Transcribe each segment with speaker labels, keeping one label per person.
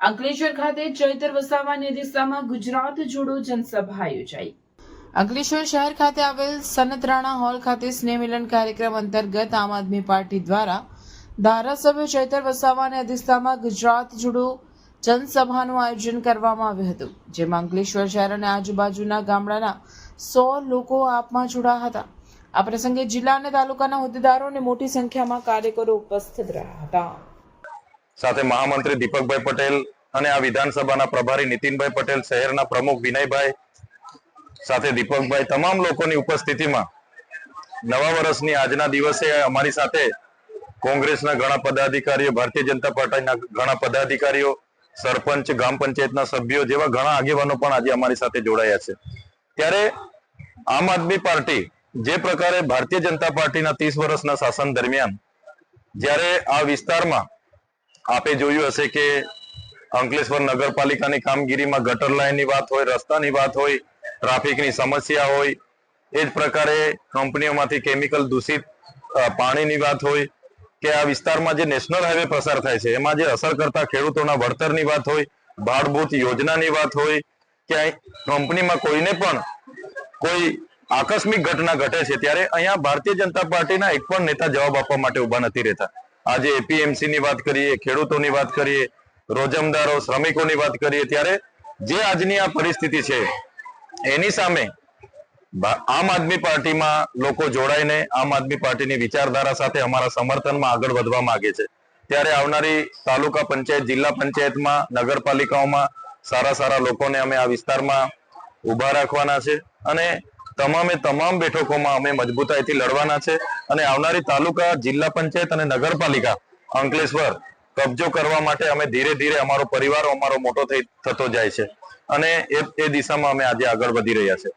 Speaker 1: અંકલેશ્વર ખાતે ચૈતર વસાવાની દિશામાં ગુજરાત જોડો જનસભા યોજાઈ. અંકલેશ્વર શહેર ખાતે આવેલ સનતરાણા હોલ ખાતે સ્નેહ મિલન કાર્યક્રમ અંતર્ગત આમ આદમી પાર્ટી દ્વારા ધારાસભ્ય ચૈતર વસાવાની અધિસ્થામાં ગુજરાત જોડો જનસભાનું આયોજન કરવામાં આવ્યું હતું, જેમાં અંકલેશ્વર શહેર અને આજુબાજુના ગામડાના સો લોકો આપમાં જોડાયા હતા. આ પ્રસંગે જિલ્લા અને તાલુકાના હોદ્દેદારો અને મોટી સંખ્યામાં કાર્યકરો ઉપસ્થિત રહ્યા હતા.
Speaker 2: સાથે મહામંત્રી દીપકભાઈ પટેલ અને આ વિધાનસભાના પ્રભારી નીતિનભાઈ પટેલ, શહેરના પ્રમુખ વિનયભાઈ સાથે દીપકભાઈ, તમામ લોકોની ઉપસ્થિતિમાં નવા વર્ષની આજના દિવસે અમારી સાથે કોંગ્રેસના ઘણા પદાધિકારીઓ, ભારતીય જનતા પાર્ટીના ઘણા પદાધિકારીઓ, સરપંચ, ગ્રામ પંચાયતના સભ્યો જેવા ઘણા આગેવાનો પણ આજે અમારી સાથે જોડાયા છે. ત્યારે આમ આદમી પાર્ટી જે પ્રકારે ભારતીય જનતા પાર્ટીના ત્રીસ વર્ષના શાસન દરમિયાન જ્યારે આ વિસ્તારમાં આપે જોયું હશે કે અંકલેશ્વર નગરપાલિકાની કામગીરીમાં ગટર લાઈનની વાત હોય, રસ્તાની વાત હોય, ટ્રાફિકની સમસ્યા હોય, એ જ પ્રકારે કંપનીઓમાંથી કેમિકલ દૂષિત પાણીની વાત હોય, કે આ વિસ્તારમાં જે નેશનલ હાઈવે પસાર થાય છે, એમાં જે અસર કરતા ખેડૂતોના વળતરની વાત હોય, ભાડભૂત યોજનાની વાત હોય, કે કંપનીમાં કોઈને પણ કોઈ આકસ્મિક ઘટના ઘટે છે, ત્યારે અહીંયા ભારતીય જનતા પાર્ટીના એક પણ નેતા જવાબ આપવા માટે ઊભા નથી રહેતા. આજે એપીએમસી ની વાત કરીએ, ખેડૂતોની વાત કરીએ, રોજમદારો, શ્રમિકોની વાત કરીએ, ત્યારે જે આજની આ પરિસ્થિતિ છે, એની સામે આમ આદમી પાર્ટીમાં લોકો જોડાઈને આમ આદમી પાર્ટીની વિચારધારા સાથે અમારા સમર્થનમાં આગળ વધવા માંગે છે. ત્યારે આવનારી તાલુકા પંચાયત, જિલ્લા પંચાયતમાં, નગરપાલિકાઓમાં સારા સારા લોકોને અમે આ વિસ્તારમાં ઊભા રાખવાના છે અને તમામે તમામ બેઠકોમાં અમે મજબૂતાઈથી લડવાના છે અને આવનારી તાલુકા, જિલ્લા પંચાયત અને નગરપાલિકા અંકલેશ્વર કબજો કરવા માટે અમે ધીરે ધીરે અમારો પરિવાર અમારો મોટો થઈ થતો જાય છે અને એ એ દિશામાં અમે આજે આગળ વધી રહ્યા છે.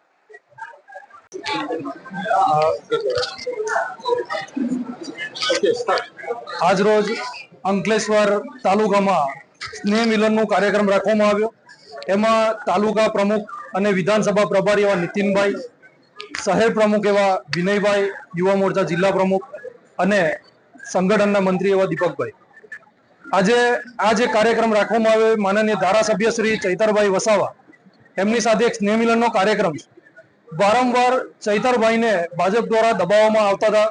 Speaker 3: આજ રોજ અંકલેશ્વર તાલુકામાં સ્નેહ મિલનનો કાર્યક્રમ રાખવામાં આવ્યો. એમાં તાલુકા પ્રમુખ અને વિધાનસભા પ્રભારી એવા નીતિનભાઈ શહેર પ્રમુખ એવા વિનયભાઈ યુવા મોરચા જિલ્લા પ્રમુખ અને સંગઠનના મંત્રી એવા દીપકભાઈ. આજે આ જે કાર્યક્રમ રાખવામાં આવ્યો માનનીય ધારાસભ્ય શ્રી ચૈતરભાઈ વસાવા. એમની સાથે એક સ્નેહ મિલનનો કાર્યક્રમ છે. વારંવાર ચૈતરભાઈને ભાજપ દ્વારા દબાવવામાં આવતા હતા.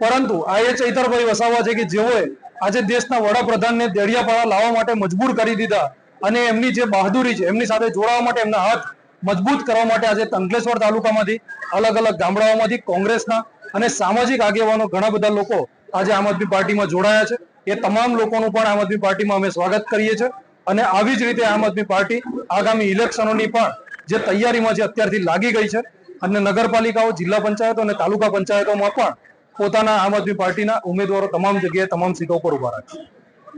Speaker 3: પરંતુ આ એ ચૈતરભાઈ વસાવા છે કે જેઓએ આજે દેશના વડાપ્રધાનને દેડિયાપાડા લાવવા માટે મજબૂર કરી દીધા અને એમની જે બહાદુરી છે, એમની સાથે જોડાવા માટે એમના હાથ મજબૂત કરવા માટે આજે અંકલેશ્વર તાલુકામાંથી અલગ અલગ ગામડાઓમાંથી કોંગ્રેસના અને સામાજિક આગેવાનો ઘણા બધા લોકો આજે આમ આદમી પાર્ટીમાં જોડાયા છે. એ તમામ લોકોનું પણ આમ આદમી પાર્ટીમાં અમે સ્વાગત કરીએ છીએ. અને આવી જ રીતે આમ આદમી પાર્ટી આગામી ઇલેક્શનોની પણ જે તૈયારીમાં છે અત્યારથી લાગી ગઈ છે અને નગરપાલિકાઓ, જિલ્લા પંચાયતો અને તાલુકા પંચાયતોમાં પણ પોતાના આમ આદમી પાર્ટીના ઉમેદવારો તમામ જગ્યાએ તમામ સીટો પર ઊભા રાખશે.